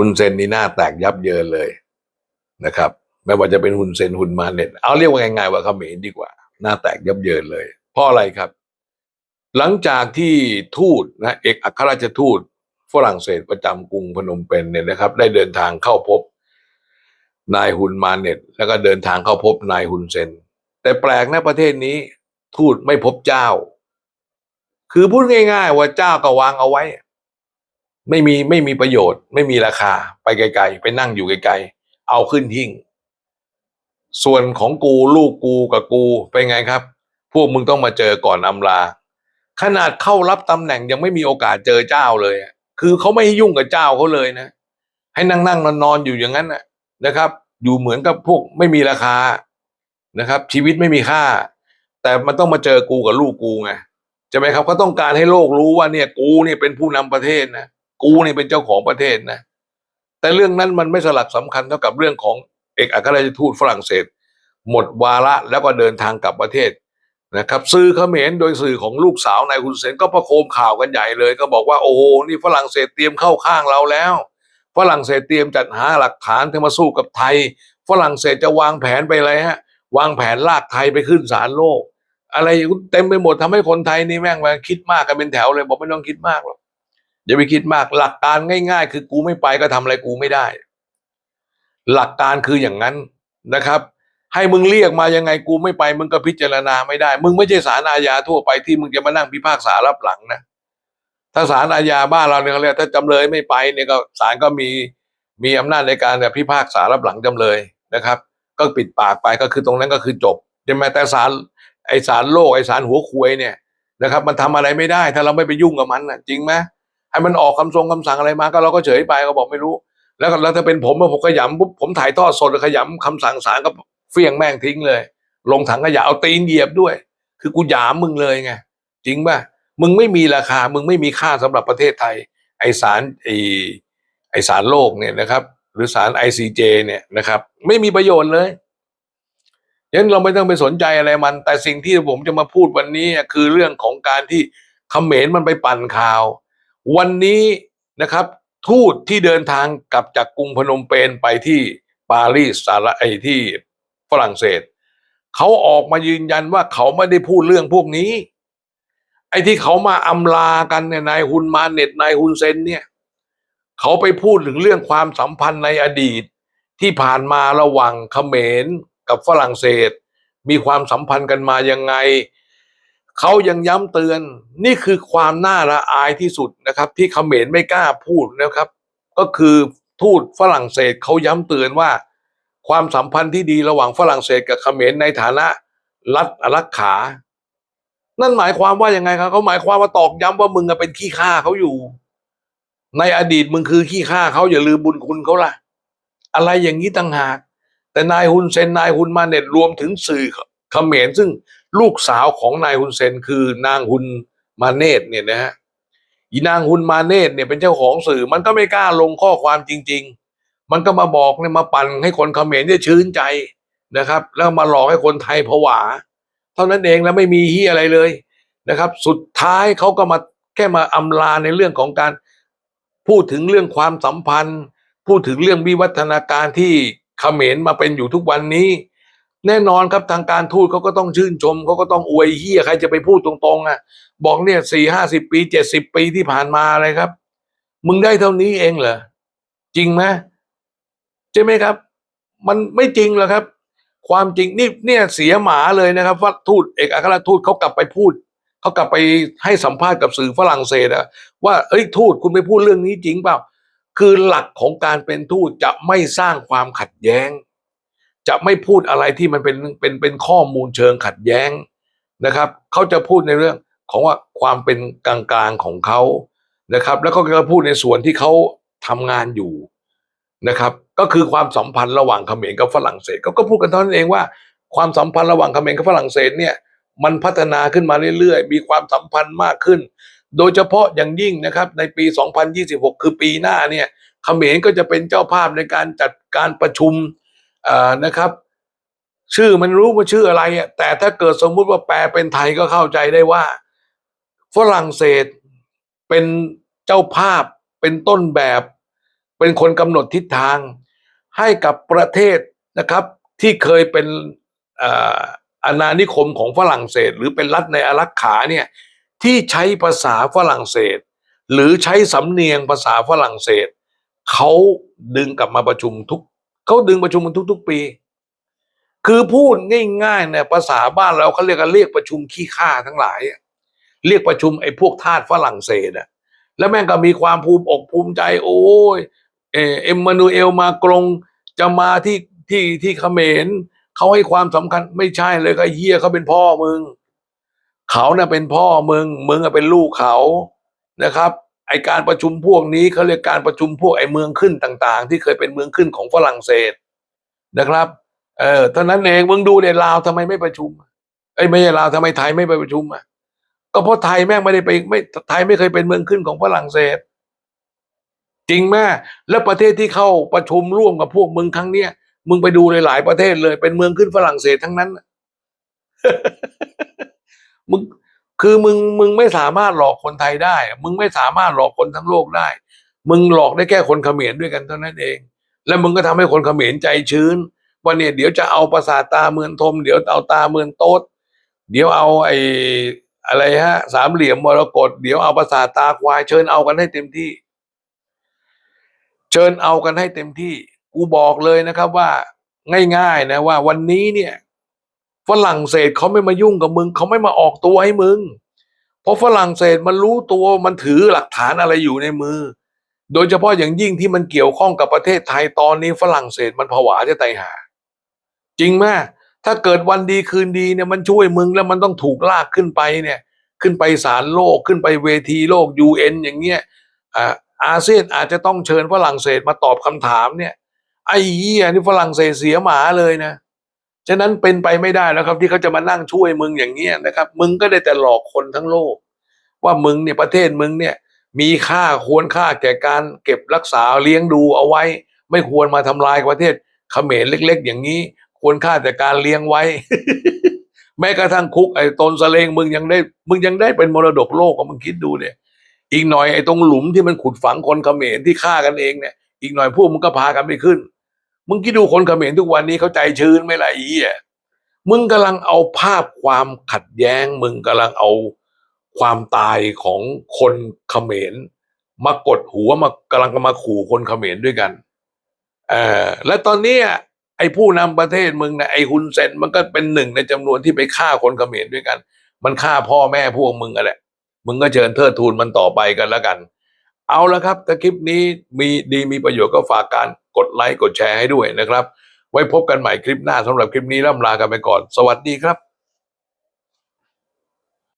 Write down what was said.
ฮุนเซนนี่หน้าแตกยับเยินเลยนะครับ ไม่ว่าจะเป็นฮุนเซนฮุนมาเน็ตเอาเรียกว่าง่ายๆว่าเขมรดีกว่า หน้าแตกยับเยินเลย เพราะอะไรครับ หลังจากที่ทูตนะเอกอัครราชทูตฝรั่งเศสประจำกรุงพนมเปญเนี่ยนะครับ ได้เดินทางเข้าพบนายฮุนมาเน็ตแล้วก็เดินทางเข้าพบนายฮุนเซน แต่แปลกนะประเทศนี้ ทูตไม่พบเจ้า คือพูดง่าย ๆ ว่าเจ้าก็วางเอาไว้ ไม่มีไม่มีประโยชน์ ไม่มีราคาไปไกลๆ ไปนั่งอยู่ไกลๆ เอาขึ้นทิ้งส่วนของกูลูกกูกับกูเป็นไงครับ พวกมึงต้องมาเจอก่อนอำลา ขนาดเข้ารับตำแหน่งยังไม่มีโอกาสเจอเจ้าเลยคือเขาไม่ให้ยุ่งกับเจ้าเขาเลยนะ ให้นั่งนั่งนอนนอนอยู่อย่างนั้นนะนะครับ อยู่เหมือนกับพวกไม่มีราคานะครับ ชีวิตไม่มีค่า แต่มันต้องมาเจอกูกับลูกกูไงใช่ไหมครับเขาต้องการให้โลกรู้ว่าเนี่ยกูเนี่ยเป็นผู้นำประเทศนะ กูเนี่ยเป็นเจ้าของประเทศนะ แต่เรื่องนั้นมันไม่สลักสำคัญเท่ากับเรื่องของเอกอัครราชทูตฝรั่งเศส หมดวาระแล้วก็เดินทางกลับประเทศนะครับสื่อเขมรโดยสื่อของลูกสาวนายฮุนเซนก็ประโคมข่าวกันใหญ่เลย ก็บอกว่าโอ้โหนี่ฝรั่งเศสเตรียมเข้าข้างเราแล้ว ฝรั่งเศสเตรียมจัดหาหลักฐานที่มาสู้กับไทย ฝรั่งเศสจะวางแผนไปอะไรฮะ วางแผนลากไทยไปขึ้นศาลโลก อะไรเต็มไปหมดทำให้คนไทยนี่แม่งมาคิดมากกันเป็นแถวเลย บอกไม่ต้องคิดมากหรอก อย่าไปคิดมากหลักการง่าย ๆ คือกูไม่ไปก็ทำอะไรกูไม่ได้ หลักการคืออย่างนั้นนะครับ ให้มึงเรียกมายังไงกูไม่ไป มึงก็พิจารณาไม่ได้ มึงไม่ใช่ศาลอาญาทั่วไปที่มึงจะมานั่งพิพากษารับหลังนะถ้าศาลอาญาบ้านเราเนี่ยเขาเรียกถ้าจำเลยไม่ไปเนี่ยก็ศาลก็มีมีอำนาจในการพิพากษารับหลังจำเลยนะครับ ก็ปิดปากไปก็คือตรงนั้นก็คือจบใช่ไหมแต่ศาลไอศาลโลกไอศาลหัวควยเนี่ยนะครับ มันทำอะไรไม่ได้ ถ้าเราไม่ไปยุ่งกับมันนะจริงไหม ให้มันออกคำทรงคำสั่งอะไรมาก็เราก็เฉยไปก็บอกไม่รู้ แล้วแล้วถ้าเป็นผมผมขยำปุ๊บผมถ่ายทอดสดขยำคำสั่งศาลก็เฟี้ยงแม่งทิ้งเลย ลงถังขยะเอาตีนเหยียบด้วย คือกูหยามมึงเลยไงจริงป่ะมึงไม่มีราคา มึงไม่มีค่าสำหรับประเทศไทย ไอสารไอไอสารโลกเนี่ยนะครับ หรือสาร ICJ เนี่ยนะครับ ไม่มีประโยชน์เลยฉะนั้นเราไม่ต้องไปสนใจอะไรมัน แต่สิ่งที่ผมจะมาพูดวันนี้คือเรื่องของการที่เขมรมันไปปั่นข่าว วันนี้นะครับ ทูตที่เดินทางกลับจากกรุงพนมเปญไปที่ปารีสสาระไอที่ฝรั่งเศสเขาออกมายืนยันว่าเขาไม่ได้พูดเรื่องพวกนี้ ไอ้ที่เขามาอำลากันเนี่ยนายฮุนมาเน็ตนายฮุนเซนเนี่ยเขาไปพูดถึงเรื่องความสัมพันธ์ในอดีต ที่ผ่านมาระหว่างเขมรกับฝรั่งเศส มีความสัมพันธ์กันมายังไง เขายังย้ำเตือนนี่คือความน่าละอายที่สุดนะครับ ที่เขมรไม่กล้าพูดนะครับ ก็คือทูตฝรั่งเศสเขาย้ำเตือนว่า ความสัมพันธ์ที่ดีระหว่างฝรั่งเศสกับเขมรในฐานะรัฐอารักขา นั่นหมายความว่ายังไงครับเขาหมายความว่าตอกย้ำว่ามึงเป็นขี้ข้าเขาอยู่ ในอดีตมึงคือขี้ข้าเขาอย่าลืมบุญคุณเขาล่ะ อะไรอย่างนี้ต่างหาก แต่นายฮุนเซนนายฮุนมาเน็ตรวมถึงสื่อเขมรซึ่ง ลูกสาวของนายฮุนเซนคือนางฮุนมาเนตเนี่ยนะฮะอีนางฮุนมาเนตเนี่ยเป็นเจ้าของสื่อ มันก็ไม่กล้าลงข้อความจริง ๆ มันก็มาบอกเนี่ยมาปั่นให้คนเขมรเนี่ยชื่นใจนะครับ แล้วมาหลอกให้คนไทยผวา เท่านั้นเองแล้วไม่มีที่อะไรเลยนะครับ สุดท้ายเขาก็มาแค่มาอำลาในเรื่องของการพูดถึงเรื่องความสัมพันธ์ พูดถึงเรื่องวิวัฒนาการที่เขมรมาเป็นอยู่ทุกวันนี้ แน่นอนครับทางการทูตเขาก็ต้องชื่นชมเขาก็ต้องอวยเฮียใครจะไปพูดตรงๆอะบอกเนี่ยสี่ห้าสิบปีเจ็ดสิบปีที่ผ่านมาอะไรครับ มึงได้เท่านี้เองเหรอจริงไหมใช่ไหมครับ มันไม่จริงหรอกครับ ความจริงนี่เนี่ยเสียหมาเลยนะครับว่าทูตเอกอัครราชทูตเขากลับไปพูดเขากลับไปให้สัมภาษณ์กับสื่อฝรั่งเศสอะว่าเอ้ยทูตคุณไปพูดเรื่องนี้จริงเปล่า คือหลักของการเป็นทูตจะไม่สร้างความขัดแย้ง จะไม่พูดอะไรที่มันเป็นเป็นเป็นข้อมูลเชิงขัดแย้งนะครับเขาจะพูดในเรื่องของว่าความเป็นกลางๆของเขานะครับ แล้วก็จะพูดในส่วนที่เขาทำงานอยู่นะครับ ก็คือความสัมพันธ์ระหว่างเขมรกับฝรั่งเศสเขาก็พูดกันเท่านั้นเองว่า ความสัมพันธ์ระหว่างเขมรกับฝรั่งเศสเนี่ยมันพัฒนาขึ้นมาเรื่อยๆ มีความสัมพันธ์มากขึ้น โดยเฉพาะอย่างยิ่งนะครับในปี 2026 คือปีหน้าเนี่ยเขมรก็จะเป็นเจ้าภาพในการจัดการประชุม นะครับ ชื่อมันรู้ว่าชื่ออะไรอะแต่ถ้าเกิดสมมุติว่าแปลเป็นไทยก็เข้าใจได้ว่า ฝรั่งเศสเป็นเจ้าภาพเป็นต้นแบบ เป็นคนกำหนดทิศทาง ให้กับประเทศนะครับ ที่เคยเป็นเอ่ออาณานิคมของฝรั่งเศส หรือเป็นรัฐในอารักขาเนี่ยที่ใช้ภาษาฝรั่งเศส หรือใช้สำเนียงภาษาฝรั่งเศส เขาดึงกลับมาประชุมทุก เขาดึงประชุมมันทุก ๆ ปี คือพูดง่ายๆเนี่ยภาษาบ้านเราเขาเรียกกันเรียกประชุมขี้ข้าทั้งหลาย เรียกประชุมไอ้พวกทาสฝรั่งเศสอะแล้วแม่งก็มีความภูมิอกภูมิใจ โอ้ยเอ,เอ็มมานูเอลมากรงจะมาที่ที่ที่เขมรเขาให้ความสำคัญไม่ใช่เลยก็ไอ้เฮียเขาเป็นพ่อมึง เขาน่ะเป็นพ่อมึง มึงอะเป็นลูกเขานะครับ ไอการประชุมพวกนี้เขาเรียกการประชุมพวกไอเมืองขึ้นต่างๆ ที่เคยเป็นเมืองขึ้นของฝรั่งเศสนะครับ เออเท่านั้นเองมึงดูเนี่ยลาวทำไมไม่ประชุมไอ้ไม่ใช่ลาวทำไมไทยไม่ไปประชุมอะก็เพราะไทยแม่งไม่ได้ไปไม่ไทยไม่เคยเป็นเมืองขึ้นของฝรั่งเศส จริงแม่แล้วประเทศที่เข้าประชุมร่วมกับพวกมึงครั้งเนี้ยมึงไปดูหลายๆประเทศเลย เป็นเมืองขึ้นฝรั่งเศสทั้งนั้นมึง คือมึงมึงไม่สามารถหลอกคนไทยได้ มึงไม่สามารถหลอกคนทั้งโลกได้ มึงหลอกได้แค่คนเขมรด้วยกันเท่านั้นเอง แล้วมึงก็ทำให้คนเขมรใจชื้นว่าเนี่ยเดี๋ยวจะเอาประสาตาเมืองทม เดี๋ยวเอาตาเมืองโต๊ดเดี๋ยวเอาไอ้อะไรฮะ สามเหลี่ยมมรกตเดี๋ยวเอาประสาตาควายเชิญเอากันให้เต็มที่ เชิญเอากันให้เต็มที่ กูบอกเลยนะครับว่าง่ายๆนะว่าวันนี้เนี่ย ฝรั่งเศสเขาไม่มายุ่งกับมึงเขาไม่มาออกตัวให้มึง เพราะฝรั่งเศสมันรู้ตัวมันถือหลักฐานอะไรอยู่ในมือ โดยเฉพาะอย่างยิ่งที่มันเกี่ยวข้องกับประเทศไทยตอนนี้ฝรั่งเศสมันผวาจะตายหา จริงไหมถ้าเกิดวันดีคืนดีเนี่ยมันช่วยมึงแล้วมันต้องถูกลากขึ้นไปเนี่ย ขึ้นไปศาลโลกขึ้นไปเวทีโลกยูเอ็นอย่างเงี้ยอ่าอาเซียนอาจจะต้องเชิญฝรั่งเศสมาตอบคำถามเนี่ยไอ้เหี้ยนี่ฝรั่งเศสเสียหมาเลยนะ ฉะนั้นเป็นไปไม่ได้แล้วครับ ที่เขาจะมานั่งช่วยมึงอย่างเงี้ยนะครับ มึงก็ได้แต่หลอกคนทั้งโลก ว่ามึงเนี่ยประเทศมึงเนี่ย มีค่าควรค่าแก่การเก็บรักษาเลี้ยงดูเอาไว้ ไม่ควรมาทำลายประเทศเขมรเล็ก ๆ อย่างนี้ ควรค่าแต่การเลี้ยงไว้ แม้กระทั่งคุกไอ้ตนสะเลงมึงยังได้ มึงยังได้เป็นมรดกโลกอะมึงคิดดูเนี่ย อีกหน่อยไอ้ตรงหลุมที่มันขุดฝังคนเขมรที่ฆ่ากันเองเนี่ย อีกหน่อยพวกมึงก็พากันไปขึ้น มึงคิดดูคนเขมรทุกวันนี้เขาใจชื้นไหม่ละอ้เหี้ยมึงกำลังเอาภาพความขัดแย้ง มึงกำลังเอาความตายของคนเขมรมากดหัวมากำลังมาขู่คนเขมรด้วยกันเออและตอนนี้ไอ้ผู้นำประเทศมึงนะไอ้ฮุนเซนมันก็เป็นหนึ่งในจำนวนที่ไปฆ่าคนเขมรด้วยกัน มันฆ่าพ่อแม่พวกมึงกันแหละมึงก็เชิญเทิดทูนมันต่อไปกันแล้วกัน เอาละครับถ้าคลิปนี้มีดีมีประโยชน์ก็ฝากการ กดไลค์กดแชร์ให้ด้วยนะครับ ไว้พบกันใหม่คลิปหน้าสำหรับคลิปนี้ล่ำลากันไปก่อน สวัสดีครับ